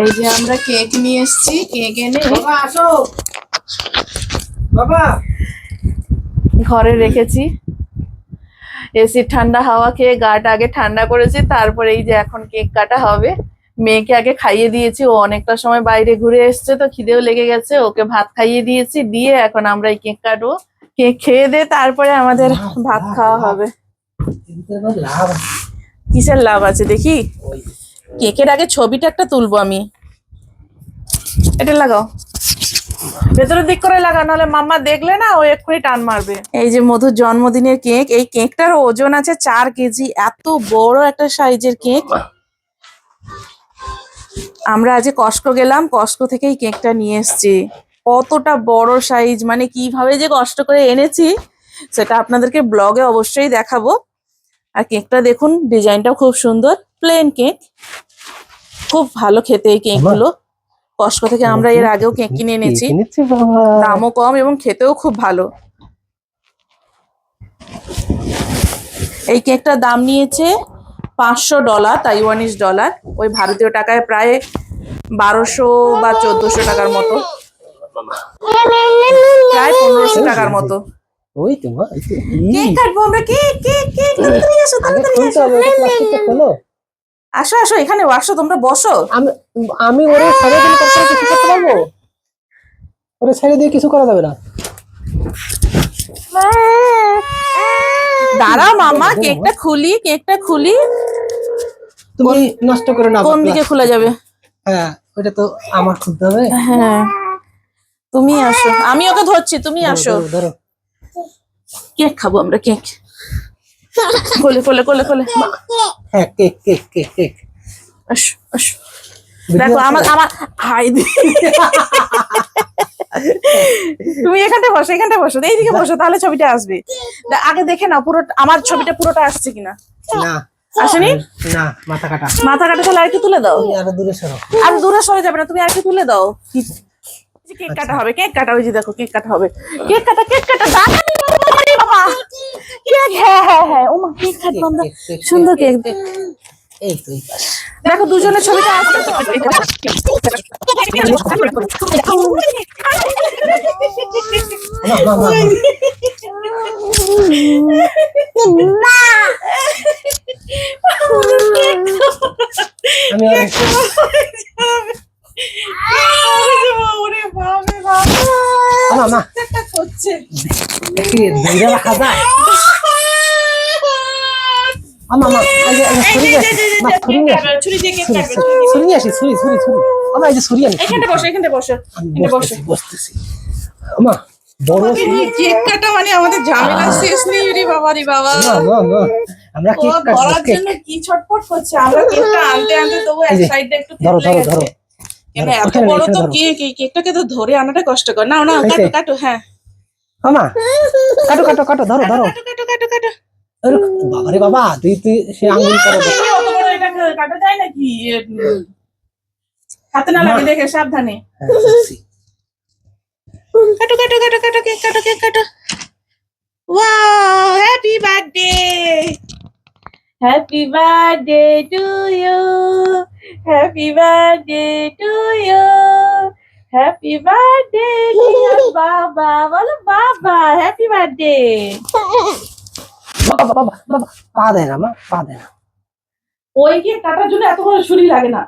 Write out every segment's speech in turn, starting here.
এই যে আমরা কেক নিয়ে এসেছি কেক এনে বাবা আসো। বাবা। ঘরে রেখেছি। এসির ঠান্ডা হাওয়া খেয়ে গাটা আগে ঠান্ডা করেছি তারপরে এই যে এখন কেক কাটা হবে। মেয়েকে আগে খাইয়ে দিয়েছি ও অনেকটা সময় বাইরে ঘুরে এসছে তো খিদেও লেগে গেছে ওকে ভাত খাইয়ে দিয়েছি দিয়ে এখন আমরা এই কেক কাটবো। কেক খেয়ে দিয়ে তারপরে আমাদের ভাত খাওয়া হবে। লাভ কিসের লাভ আছে দেখি? ওই কেকের আগে ছবিটা একটা তুলবো আমি। এটা লাগাও। ভেতরের দিক করে লাগা নাহলে মাম্মা দেখলে না ও এক্ষুনি টান মারবে। এই যে মধুর জন্মদিনের কেক এই কেকটার ওজন আছে চার কেজি এত বড় একটা সাইজের কেক। আমরা আজ কস্কো গেলাম কস্কো থেকে এই কেকটা নিয়ে এসেছি। কতটা বড় সাইজ মানে কীভাবে যে কষ্ট করে এনেছি সেটা আপনাদেরকে ব্লগে অবশ্যই দেখাবো। আর কেকটা দেখুন ডিজাইনটাও খুব সুন্দর প্লেন কেক। খুব ভালো খেতে এই কেক কেকগুলো। কস্কো থেকে আমরা এর আগেও কেক কিনে এনেছি। দামও কম এবং খেতেও খুব ভালো। এই কেকটার দাম নিয়েছে পাঁচশো ডলার তাইওয়ানিজ ডলার। ওই ভারতীয় টাকায় প্রায় বারোশো বা চোদ্দশো টাকার মতো। প্রায় পনেরোশো টাকার মতো। ওই তো। কেক কাটবো আমরা কেক কেক কেক তাড়াতাড়ি আসো তাড়াতাড়ি আসো হবে ওটা প্লাস্টিকটা খোলো আসো আসো এখানে আসো তোমরা বসো। আমি আমি ওরে ছেড়ে দিলে তারপরে কিছু করতে পারব? ওরে ছেড়ে দিয়ে কিছু করা যাবে না। দাঁড়াও মামা কেকটা খুলি কেকটা খুলি। তুমি নষ্ট করে না কোন দিকে খোলা যাবে? হ্যাঁ ওটা তো আমার খুলতে হবে। হ্যাঁ। তুমি আসো আমি ওকে ধরছি তুমি আসো। ধরো। কেক খাব আমরা কেক। কোলে কোলে কোলে কোলে হ্যাঁ কেক কেক কেক কেক। আসো আসো। দেখো আমার আমার হাই তুমি এখানটা বসো এখানটা বসো। এইদিকে বসো তাহলে ছবিটা আসবে। আগে দেখে নাও পুরো আমার ছবিটা পুরোটা আসছে কিনা। না। আসেনি? না মাথা কাটা। মাথা কাটা তাহলে আর কি তুলে দাও। আর দূরে সরো। আর দূরে সরে যাবে না তুমি আর কি তুলে দাও। যে কেক কাটা হবে কেক কাটা ওই যে দেখো কেক কাটা হবে। কেক কাটা কেক কাটা দাঁড়ানি বাবা, কেক হ্যাঁ হ্যাঁ হ্যাঁ ওমা কেক কাটবো আমরা। সুন্দর কেক এই দেখো দুজনের ছবিটা আসছে তো। আমি আর ওরে বাবা বাবা মা, মা করছে দেখি দইরা রাখা যায় আমা মা এই যে ছুরি মা ছুরি নিয়ে আসি। ছুরি দিয়ে কেক ছুরি, কাটবে ছুরি, ছুরি নিয়ে আসি ছুরি ছুরি ছুরি। আমা এই যে ছুরি আনি এখানটা বসো এখানটা বসো আমি বসো। বসতেছি আমা বড় ছুরি। কেক কাটা মানে আমাদের ঝামেলা শেষ নেই রে বাবা রে বাবা। আমরা কেক জন্য কি করছে? আমরা কেকটা আনতে আনতে তবু এক একটু ধরো ধরো ধরো। কেন এত বড় তো কেক এই কেকটাকে তো ধরে আনাটা কষ্টকর। নাও এই কাটো। কাটো হ্যাঁ। কাটো কাটো কাটো ধরো ধরো। কাটো কাটো কাটো কাটো। বাবা তুই তুই সে আঙ্গুল করে দে। এই অত বড় এটা কাটা যায় নাকি? হাতে না লাগে দেখে সাবধানে। হ্যাঁ, কাটো কাটো কাটো কাটো কেক কাটো কেক কাটো। Wow happy birthday happy birthday to you happy birthday to you happy birthday dear বাবা বলো বাবা হ্যাপি বার্থডে বাবা বাবা বাবা পা দেয় না মা পা দেয় না। ওই কেক কাটার জন্য এত বড় ছুরি লাগে না।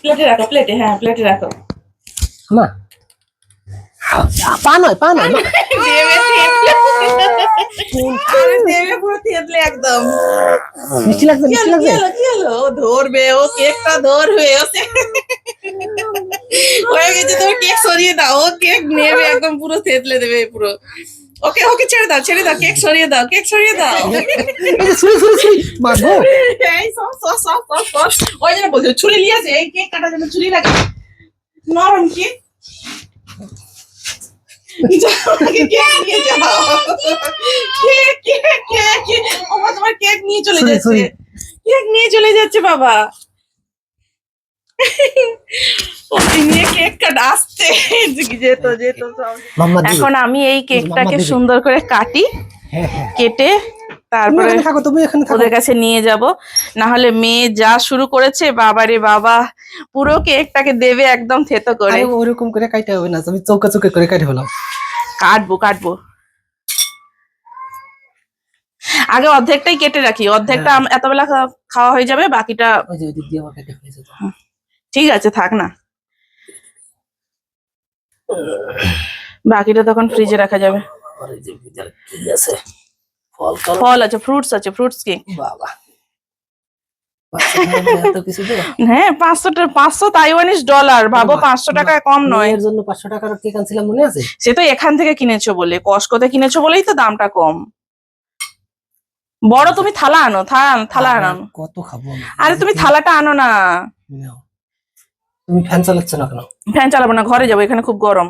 প্লেটে রাখো প্লেটে হ্যাঁ প্লেটে রাখো। মা পা নয় পা নয় একদম মিষ্টি লাগবে মিষ্টি লাগবে কি ধরবে ও কেকটা ধরবে ও হয়ে গেছে তুমি কেক সরিয়ে দাও ও কেক নেবে একদম পুরো থেতলে দেবে পুরো। ওকে ওকে ছেড়ে দাও ছেড়ে দাও কেক সরিয়ে দাও কেক সরিয়ে দাও। ছুরি ছুরি ছুরি মা এই সব সব সব সব সব ওই জন্য বলছো ছুরি নিয়ে আসে এই কেক কাটার জন্য ছুরি লাগে নরম কেক। তোমার কেক নিয়ে চলে যাচ্ছে কেক নিয়ে চলে যাচ্ছে বাবা এখন আমি এই কেকটাকে সুন্দর করে কাটি হ্যাঁ হ্যাঁ। কেটে তারপরে থাকো তুমি এখানে ওদের কাছে নিয়ে যাব। না হলে মেয়ে যা শুরু করেছে বাবারে বাবা পুরো কেকটাকে দেবে একদম থেতো করে। ওরকম করে কাইতে হবে না তুমি চৌকা চৌকা করে কাটে ফেলাও কাটবো কাটবো। আগে অর্ধেকটাই কেটে রাখি অর্ধেকটা আম- এতবেলা খাওয়া হয়ে যাবে বাকিটা। ঠিক আছে থাক না। বাকিটা তখন ফ্রিজে রাখা যাবে। কি আছে। ফল ফল। আছে ফ্রুটস আছে ফ্রুটস কেক বাবা? হ্যাঁ পাঁচশো পাঁচশো তাইওয়ানিস ডলার ভাবো পাঁচশো টাকা কম নয়। মেয়ের জন্য পাঁচশো টাকার কেক আনছিলাম মনে আছে? সে তো এখান থেকে কিনেছো বলে কস্কোতে কিনেছো বলেই তো দামটা কম। বড় তুমি থালা আনো থা- থালা আনো। কত খাব আরে তুমি থালাটা আনো না। তুমি ফ্যান চালাচ্ছ না কেন? ফ্যান চালাবো না ঘরে যাব এখানে খুব গরম।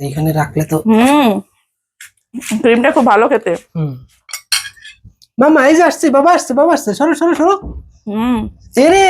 এইখানে রাখলে তো হুম। ক্রিমটা খুব ভালো খেতে। হুম। মামা এই যে আসছে বাবা আসছে বাবা আসছে সরো সরো সরো। হুম। এরে